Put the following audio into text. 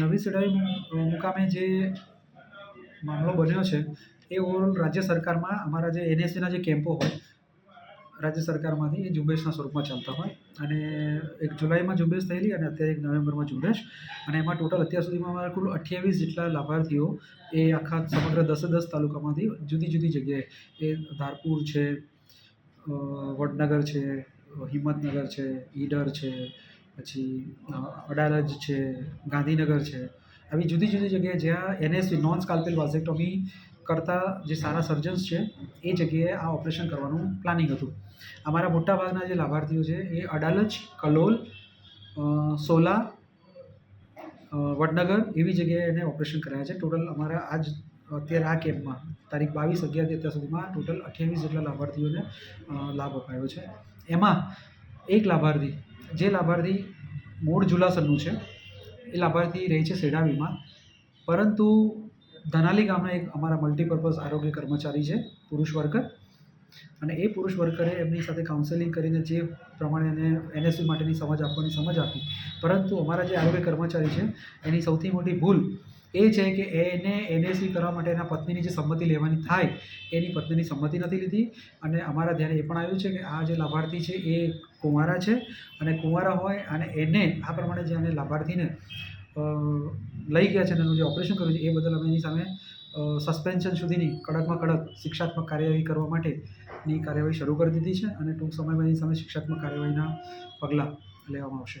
નવી સિડાઈ મુકામે જે મામલો બન્યો છે, એ ઓવરઓલ રાજ્ય સરકારમાં અમારા જે એનએસસીના જે કેમ્પો હોય, રાજ્ય સરકારમાંથી એ ઝુંબેશના સ્વરૂપમાં ચાલતા હોય. અને એક જુલાઈમાં ઝુંબેશ થયેલી અને અત્યારે એક નવેમ્બરમાં ઝુંબેશ. અને એમાં ટોટલ અત્યાર સુધીમાં અમારા કુલ અઠ્યાવીસ જેટલા લાભાર્થીઓ એ આખા સમગ્ર દસે દસ તાલુકામાંથી જુદી જુદી જગ્યાએ, એ ધારપુર છે વડનગર છે હિંમતનગર છે, ઈડર છે પછી અડાલજ છે, ગાંધીનગર છે, આવી જુદી જુદી જગ્યાએ જ્યાં એનએસવી નોન સ્કાલ્પેલ વાઝેક્ટોમી કરતા જે સારા સર્જન્સ છે, એ જગ્યાએ આ ઓપરેશન કરવાનું પ્લાનિંગ હતું. અમારા મોટાભાગના જે લાભાર્થીઓ છે, એ અડાલજ, કલોલ સોલા વડનગર એવી જગ્યાએ એને ઓપરેશન કરાયા છે. ટોટલ અમારા આજ અત્યારે આ કેમ્પમાં, તારીખ બાવીસ અગિયારથી અત્યાર સુધીમાં ટોટલ અઠ્યાવીસ જેટલા લાભાર્થીઓને લાભ અપાયો છે. એમાં એક લાભાર્થી, જે લાભાર્થી મૂળ જુલાસરનું છે, એ લાભાર્થી રહે છે સેડાવીમાં. પરંતુ ધનાલી ગામના એક અમારા મલ્ટીપર્પઝ આરોગ્ય કર્મચારી છે, પુરુષ વર્કર. અને એ પુરુષ વર્કરે એમની સાથે કાઉન્સેલિંગ કરીને જે પ્રમાણે એને એનએસસી માટેની સમજ આપવાની સમજ આપી. પરંતુ અમારા જે આરોગ્ય કર્મચારી છે, એની સૌથી મોટી ભૂલ એ છે કે એને એનએસી કરવા માટે એના પત્નીની જે સંમતિ લેવાની થાય, એની પત્નીની સંમતિ નથી લીધી. અને અમારા ધ્યાને એ પણ આવ્યું છે કે આ જે લાભાર્થી છે એ કુંવારા છે. અને કુંવારા હોય અને એને આ પ્રમાણે જે એને લાભાર્થીને લઈ ગયા છે અને એનું જે ઓપરેશન કર્યું છે, એ બદલ અમે એની સામે સસ્પેન્શન સુધીની કડકમાં કડક શિક્ષાત્મક કાર્યવાહી કરવા માટેની કાર્યવાહી શરૂ કરી દીધી છે અને ટૂંક સમયમાં એની સામે શિક્ષાત્મક કાર્યવાહીના પગલાં લેવામાં આવશે.